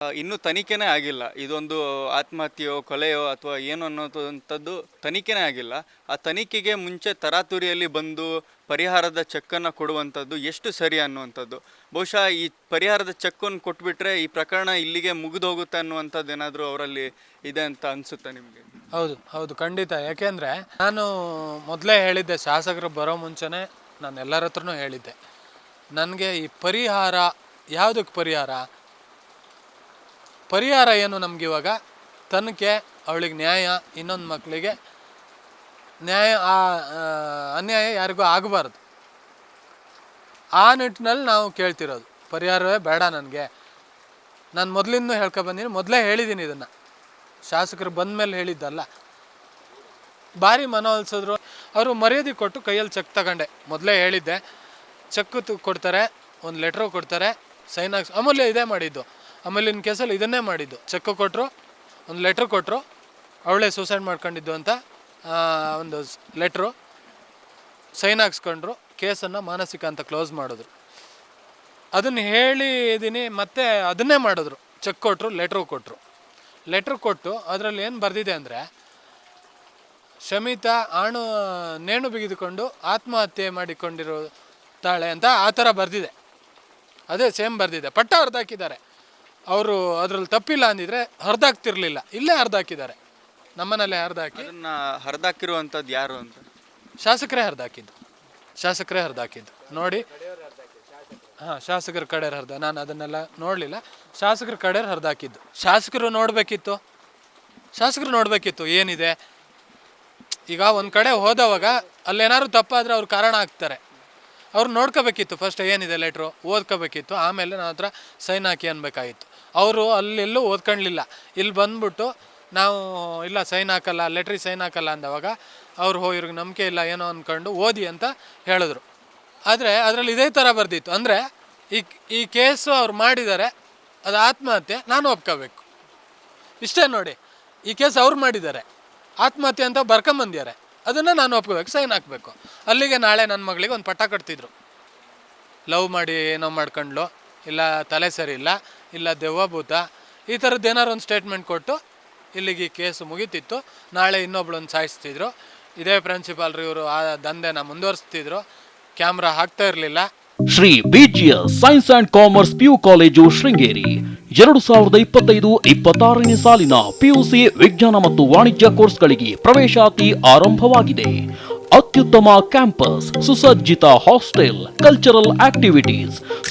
ಇನ್ನೂ ತನಿಖೆನೇ ಆಗಿಲ್ಲ. ಇದೊಂದು ಆತ್ಮಹತ್ಯೆಯೋ, ಕೊಲೆಯೋ ಅಥವಾ ಏನು ಅನ್ನೋದಂಥದ್ದು ತನಿಖೆನೇ ಆಗಿಲ್ಲ. ಆ ತನಿಖೆಗೆ ಮುಂಚೆ ತರಾತುರಿಯಲ್ಲಿ ಬಂದು ಪರಿಹಾರದ ಚೆಕ್ಕನ್ನು ಕೊಡುವಂಥದ್ದು ಎಷ್ಟು ಸರಿ ಅನ್ನುವಂಥದ್ದು. ಬಹುಶಃ ಈ ಪರಿಹಾರದ ಚೆಕ್ಕನ್ನು ಕೊಟ್ಬಿಟ್ರೆ ಈ ಪ್ರಕರಣ ಇಲ್ಲಿಗೆ ಮುಗಿದೋಗುತ್ತೆ ಅನ್ನುವಂಥದ್ದು ಏನಾದರೂ ಅವರಲ್ಲಿ ಇದೆ ಅಂತ ಅನಿಸುತ್ತೆ ನಿಮಗೆ? ಹೌದು ಹೌದು, ಖಂಡಿತ. ಯಾಕೆಂದರೆ ನಾನು ಮೊದಲೇ ಹೇಳಿದ್ದೆ, ಶಾಸಕರು ಬರೋ ಮುಂಚೆನೇ ನಾನು ಎಲ್ಲರ ಹತ್ರನೂ ಹೇಳಿದ್ದೆ. ನನಗೆ ಈ ಪರಿಹಾರ, ಯಾವುದಕ್ಕೆ ಪರಿಹಾರ? ಪರಿಹಾರ ಏನು ನಮ್ಗೆ ಇವಾಗ? ತನಿಖೆ ಅವಳಿಗೆ ನ್ಯಾಯ ಇನ್ನೊಂದು ಮಕ್ಕಳಿಗೆ ನ್ಯಾಯ ಆ, ಅನ್ಯಾಯ ಯಾರಿಗೂ ಆಗಬಾರ್ದು. ಆ ನಿಟ್ಟಿನಲ್ಲಿ ನಾವು ಕೇಳ್ತಿರೋದು. ಪರಿಹಾರವೇ ಬೇಡ ನನಗೆ. ನಾನು ಮೊದಲಿಂದ ಹೇಳ್ಕೊ ಬಂದೀನಿ ಮೊದಲೇ ಹೇಳಿದ್ದೀನಿ ಇದನ್ನು. ಶಾಸಕರು ಬಂದ ಮೇಲೆ ಹೇಳಿದ್ದಲ್ಲ. ಭಾರಿ ಮನವೊಲಿಸಿದ್ರು. ಅವರು ಮರ್ಯಾದೆ ಕೊಟ್ಟು ಕೈಯಲ್ಲಿ ಚೆಕ್ ತಗೊಂಡೆ. ಮೊದಲೇ ಹೇಳಿದ್ದೆ. ಚೆಕ್ ಕೊಡ್ತಾರೆ ಒಂದು ಲೆಟ್ರು ಕೊಡ್ತಾರೆ ಸೈನ್ ಹಾಕ್ಸ್ ಅಮೂಲ್ಯ ಇದೇ ಮಾಡಿದ್ದು. ಆಮೇಲಿನ ಕೇಸಲ್ಲಿ ಇದನ್ನೇ ಮಾಡಿದ್ದು. ಚೆಕ್ ಕೊಟ್ಟರು ಒಂದು ಲೆಟ್ರ್ ಕೊಟ್ಟರು ಅವಳೇ ಸೂಸೈಡ್ ಮಾಡ್ಕೊಂಡಿದ್ದು ಅಂತ ಒಂದು ಲೆಟ್ರು ಸೈನ್ ಹಾಕ್ಸ್ಕೊಂಡ್ರು, ಕೇಸನ್ನು ಮಾನಸಿಕ ಅಂತ ಕ್ಲೋಸ್ ಮಾಡಿದ್ರು. ಅದನ್ನು ಹೇಳಿದ್ದೀನಿ ಮತ್ತೆ ಅದನ್ನೇ ಮಾಡಿದ್ರು. ಚೆಕ್ ಕೊಟ್ಟರು ಲೆಟ್ರು ಕೊಟ್ಟರು ಲೆಟ್ರ್ ಕೊಟ್ಟು ಅದರಲ್ಲಿ ಏನು ಬರೆದಿದೆ ಅಂದರೆ, ಶಮಿತಾ ಆಣು, ನೇಣು ಬಿಗಿದುಕೊಂಡು ಆತ್ಮಹತ್ಯೆ ಮಾಡಿಕೊಂಡಿರೋ ತಾಳೆ ಅಂತ ಆ ಥರ ಬರೆದಿದೆ. ಅದೇ ಸೇಮ್ ಬರೆದಿದೆ. ಪಟ್ಟ ಹರಿದಾಕಿದ್ದಾರೆ ಅವರು ಅದರಲ್ಲಿ ತಪ್ಪಿಲ್ಲ ಅಂದಿದ್ರೆ ಹರಿದಾಕ್ತಿರ್ಲಿಲ್ಲ. ಇಲ್ಲೇ ಹರಿದಾಕಿದ್ದಾರೆ. ನಮ್ಮನಲ್ಲೇ ಹರಿದಾಕಿ. ಅದನ್ನು ಹರಿದಾಕಿರುವಂಥದ್ದು ಯಾರು ಅಂತ? ಶಾಸಕರೇ ಹರಿದಾಕಿದ್ದು. ಶಾಸಕರೇ ಹರಿದಾಕಿದ್ದು. ನೋಡಿ. ಹಾಂ ಶಾಸಕರ ಕಡೆ ಹರಿದ ನಾನು ಅದನ್ನೆಲ್ಲ ನೋಡಲಿಲ್ಲ. ಶಾಸಕರ ಕಡೆ ಹರಿದಾಕಿದ್ದು. ಶಾಸಕರು ನೋಡಬೇಕಿತ್ತು. ಶಾಸಕರು ನೋಡಬೇಕಿತ್ತು. ಏನಿದೆ? ಈಗ ಒಂದು ಕಡೆ ಹೋದವಾಗ ಅಲ್ಲೇನಾದ್ರು ತಪ್ಪಾದರೆ ಅವ್ರು ಕಾರಣ ಆಗ್ತಾರೆ. ಅವ್ರು ನೋಡ್ಕೋಬೇಕಿತ್ತು. ಫಸ್ಟ್ ಏನಿದೆ ಲೆಟ್ರು ಓದ್ಕೋಬೇಕಿತ್ತು. ಆಮೇಲೆ ನನ್ನ ಹತ್ರ ಸೈನ್ ಹಾಕಿ ಅನ್ಬೇಕಾಗಿತ್ತು. ಅವರು ಅಲ್ಲೆಲ್ಲೂ ಓದ್ಕೊಳ್ಳಿಲ್ಲ ಇಲ್ಲಿ ಬಂದ್ಬಿಟ್ಟು ನಾವು, ಇಲ್ಲ ಸೈನ್ ಹಾಕಲ್ಲ ಲೆಟ್ರಿ ಸೈನ್ ಹಾಕಲ್ಲ ಅಂದವಾಗ ಅವ್ರು, ಹೋ, ಇವ್ರಿಗೆ ನಂಬಿಕೆ ಇಲ್ಲ, ಏನೋ ಅಂದ್ಕೊಂಡು ಓದಿ ಅಂತ ಹೇಳಿದ್ರು. ಆದರೆ ಅದರಲ್ಲಿ ಇದೇ ಥರ ಬರ್ದಿತ್ತು. ಅಂದರೆ ಈ ಈ ಕೇಸು ಅವ್ರು ಮಾಡಿದ್ದಾರೆ, ಅದು ಆತ್ಮಹತ್ಯೆ, ನಾನು ಒಪ್ಕೋಬೇಕು. ಇಷ್ಟೇ ನೋಡಿ, ಈ ಕೇಸ್ ಅವ್ರು ಮಾಡಿದ್ದಾರೆ, ಆತ್ಮಹತ್ಯೆ ಅಂತ ಬರ್ಕೊಂಬಂದಿದ್ದಾರೆ, ಅದನ್ನು ನಾನು ಒಪ್ಕೋಬೇಕು ಸೈನ್ ಹಾಕಬೇಕು. ಅಲ್ಲಿಗೆ ನಾಳೆ ನನ್ನ ಮಗಳಿಗೆ ಒಂದು ಪಟ್ಟ ಕಟ್ತಿದ್ರು. ಲವ್ ಮಾಡಿ ಏನೋ ಮಾಡ್ಕೊಂಡ್ಲು, ಇಲ್ಲ ತಲೆ ಸರಿ ಇಲ್ಲ ಇಲ್ಲ ದೆವ್ವ ಭೂತ ಈ ಥರದ್ದು ಏನಾರು ಒಂದು ಸ್ಟೇಟ್ಮೆಂಟ್ ಕೊಟ್ಟು ಇಲ್ಲಿಗೆ ಈ ಕೇಸು ಮುಗೀತಿತ್ತು. ನಾಳೆ ಇನ್ನೊಬ್ಳೊಂದು ಸಾಯಿಸ್ತಿದ್ರು. ಇದೇ ಪ್ರಿನ್ಸಿಪಾಲ್ರು ಇವರು ಆ ದಂಧೆನ ಮುಂದುವರಿಸ್ತಿದ್ರು. ಕ್ಯಾಮ್ರಾ ಹಾಕ್ತಾ ಇರಲಿಲ್ಲ. Shri BGS science and commerce PU college Sringeri. ಎರಡು ಸಾವಿರದ ಇಪ್ಪತ್ತೈದು ಇಪ್ಪತ್ತಾರನೇ ಸಾಲಿನ ಪಿಯುಸಿ ವಿಜ್ಞಾನ ಮತ್ತು ವಾಣಿಜ್ಯ ಕೋರ್ಸ್ಗಳಿಗೆ ಪ್ರವೇಶಾತಿ ಆರಂಭವಾಗಿದೆ. ಅತ್ಯುತ್ತಮ ಕ್ಯಾಂಪಸ್, ಸುಸಜ್ಜಿತ ಹಾಸ್ಟೆಲ್ ಕಲ್ಚರಲ್ ಆಕ್ಟಿವಿಟೀಸ್